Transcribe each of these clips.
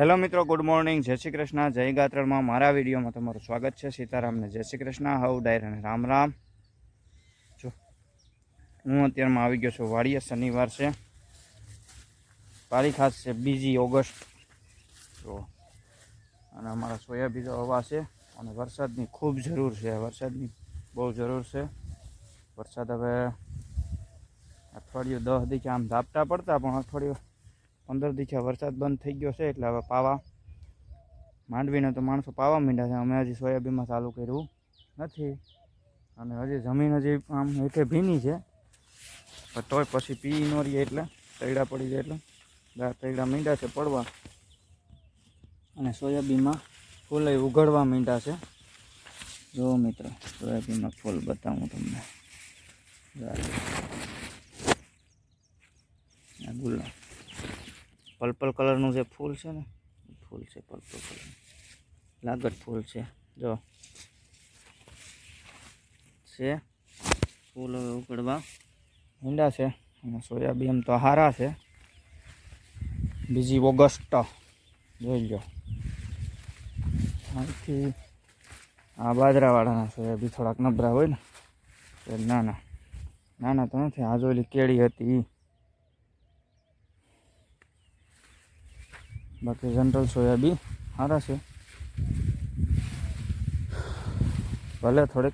Hello મિત્રો, good morning. જય શ્રી કૃષ્ણ. જય ગાત્રણમાં મારા વિડીયોમાં તમારું સ્વાગત છે. સીતારામને જય શ્રી કૃષ્ણ. હવ ડાયર અને રામ રામ. જો, હું અત્યારમાં આવી ગયો છું. વાડીએ શનિવાર છે. તારીખ ખાસ છે બીજી ઓગસ્ટ. જો, અને અમારા સોયાબીન હવા છે અને વરસાદની ખૂબ જરૂર છે. વરસાદની બહુ જરૂર છે. વરસાદ હવે અઠવાડિયું દસ દીકે આમ ધાપટા પડતા, પણ અઠવાડિયું પંદર દીથી વરસાદ બંધ થઈ ગયો છે, એટલે હવે પાવા માંડવીને તો માણસો પાવા માંડ્યા છે. અમે હજી સોયાબીનમાં ચાલુ કર્યું નથી અને હજી જમીન હજી આમ હેઠે ભીની છે. પણ તોય પછી પી ન રહીએ એટલે તૈડા પડી જાય એટલે તૈડા મીંડા છે પડવા. અને સોયાબીનમાં ફૂલ ઉઘડવા માંડ્યા છે. જો મિત્ર સોયાબીનમાં ફૂલ બતાવું તમને. ગુલાબ. પર્પલ કલરનું જે ફૂલ છે ને, ફૂલ છે પર્પલ કલર લાગત ફૂલ છે. જો. છે. ફૂલ હવે ઉકળવા. મીંડા છે. અને સોયાબીન તો હારા છે. બીજી ઓગસ્ટ. જોઈ લો અહીંથી આ બાજરાવાળાના સોયાબી થોડાક નબરા હોય ને, તો નાના. નાના તો નથી, આ જોયેલી કેળી હતી. બાકી જનરલ સોયાબી સારા છે. ભલે થોડીક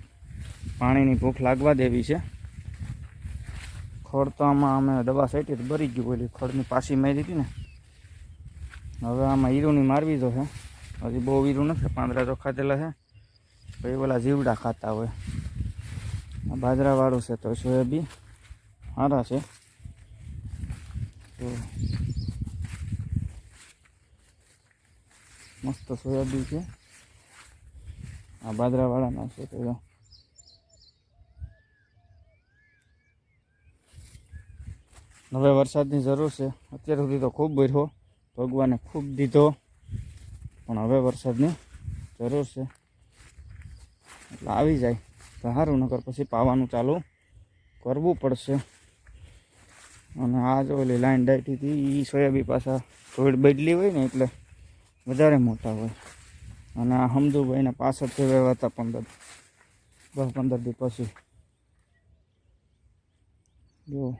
પાણીની ભૂખ લાગવા દેવી છે. ખોડ તો આમાં અમે દવા સાઈટી ભરી ગયું ઓલી ખોડની પાછી મારી હતી ને. હવે આમાં હીરુની મારવી તો છે. હજી બહુ ઈરું નથી, પાંદડા તો ખાધેલા છે. પછી ઓલા જીવડા ખાતા હોય. આ બાજરાવાળું છે તો સોયાબી સારા છે. તો મસ્ત સોયાબીન છે. આ બાજરાવાળાના છે તો હવે વરસાદની જરૂર છે. અત્યાર સુધી તો ખૂબ ભર્યો. ભગવાને ખૂબ દીધો. પણ હવે વરસાદની જરૂર છે. એટલે આવી જાય. તો સારું નગર પછી પાવાનું ચાલુ કરવું પડશે. અને આ જો ઓલી લાઈન ડાયટી હતી એ સોયાબી પાછા થોડી બદલી હોય ને એટલે વધારે મોટા હોય. અને આ હમદુભાઈને પાછળથી વહેવાતા પંદર, દસ પંદર દી પછી. જો.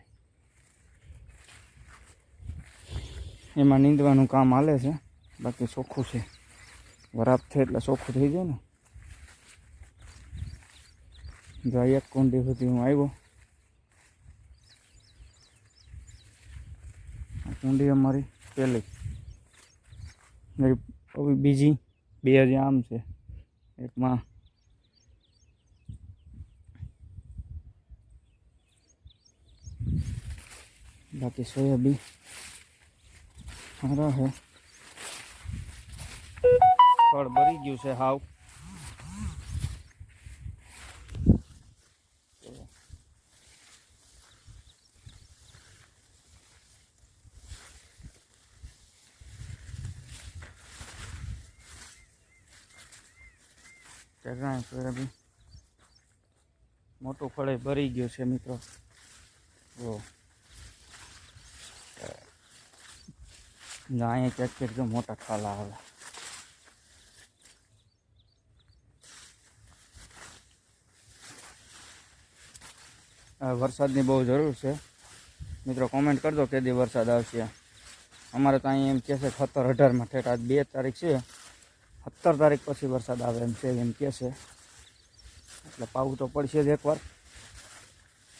એમાં નીંદવાનું કામ હાલે છે. બાકી ચોખ્ખું છે. વરાપ થાય એટલે ચોખ્ખું થઈ જાય ને. જો એક કુંડી સુધી હું આવ્યો. કુંડી અમારી પહેલી બીજી બે હજી આમ છે. એકમાં બાકી સોયાબીન. સારા છે. ફળ ભરી ગયું છે હાવ. ચગાય સોયાબીન મોટું ફળે ભરી ગયું છે મિત્રો. ના, અહીંયા ચેક ચેક જો મોટા ખાલા આવે. વરસાદની બહુ જરૂર છે. મિત્રો કોમેન્ટ કરજો કે દી વરસાદ આવશે. અમારે તો અહીં એમ કહેશે સત્તર અઢારમાં ઠેઠ, આજ બે તારીખ છે. સત્તર તારીખ પછી વરસાદ આવે એમ છે, એમ કહે છે. એટલે પાવું તો પડશે જ એકવાર.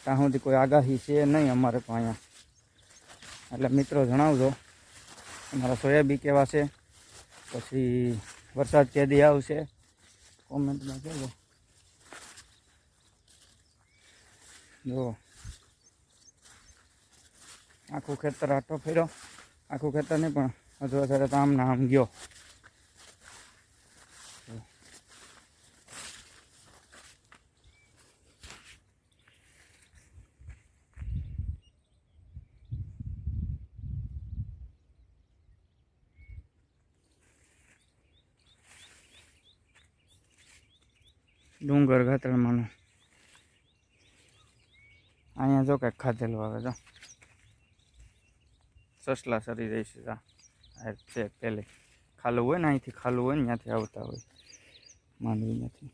ત્યાં સુધી કોઈ આગાહી છે નહીં અમારે તો અહીંયા. એટલે મિત્રો જણાવજો, અમારા સોયાબી કેવા છે? પછી વરસાદ કેદી આવશે? કોમેન્ટમાં કહેજો. જો. આખું ખેતર આટો ફેર્યો. આખું ખેતર નહીં પણ હજુ અત્યારે તો આમ ના આમ ગયો. ડુંગર ગાત્રમાંનું અહીંયા જો કંઈક ખાધેલું આવે, જો. સસલા સરી રહી છે આ છે પેલે. ખાલું હોય ને અહીંથી, ખાલું હોય ને ત્યાંથી આવતા હોય. માંડવી નથી.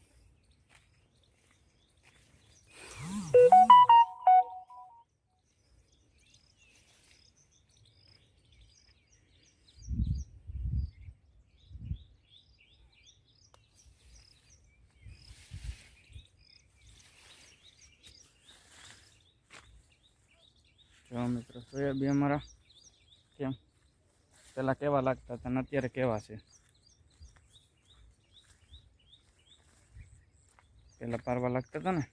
જો મિત્રો સોયાબી અમારા કેમ પેલા કેવા લાગતા હતા ને અત્યારે કેવા છે પેલા પારવા લાગતા હતા ને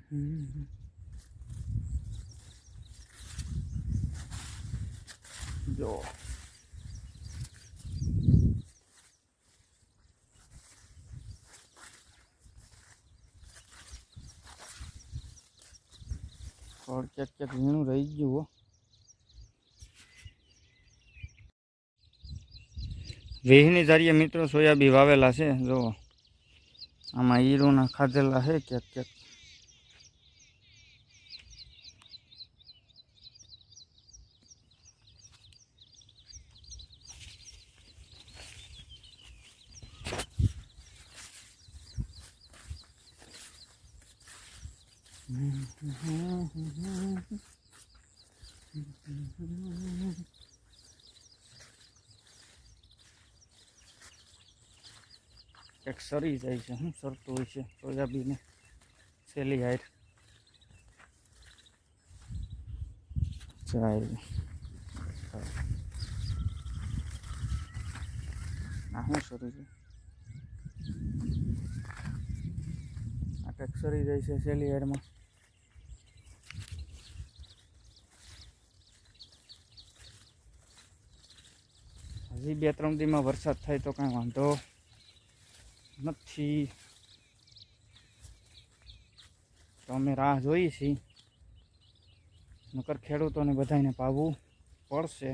જો ફળ ક્યાંક ક્યાંક વીણું રહી ગયું હો. વેહની ધારીએ મિત્રો સોયાબી વાવેલા છે જો આમાં ઈરુના ખાધેલા છે, ક્યાંક ક્યાંક ક્યાંક સરી જાય છે શું સરતું હોય છે, સોયાબીને, સેલી હાઈટ જાય આ શું સરી છે આ ટેક્સરી જાય છે, સેલી હાઈટમાં હજી બે ત્રણ દીમાં વરસાદ થાય તો કાંઈ વાંધો નથી. તો અમે રાહ જોઈએ છીએ. નકર ખેડૂતોને બધાને પાવવું પડશે.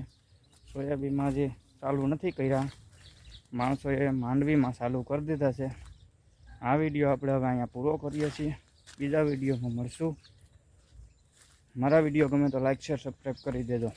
સોયાબીનમાં જે ચાલુ નથી કર્યા, માણસોએ માંડવીમાં ચાલુ કરી દીધા છે. આ વીડિયો આપણે હવે અહીંયા પૂરો કરીએ છીએ. બીજા વિડીયોમાં મળશું. મારા વીડિયો ગમે તો લાઈક શેર સબસ્ક્રાઈબ કરી દેજો.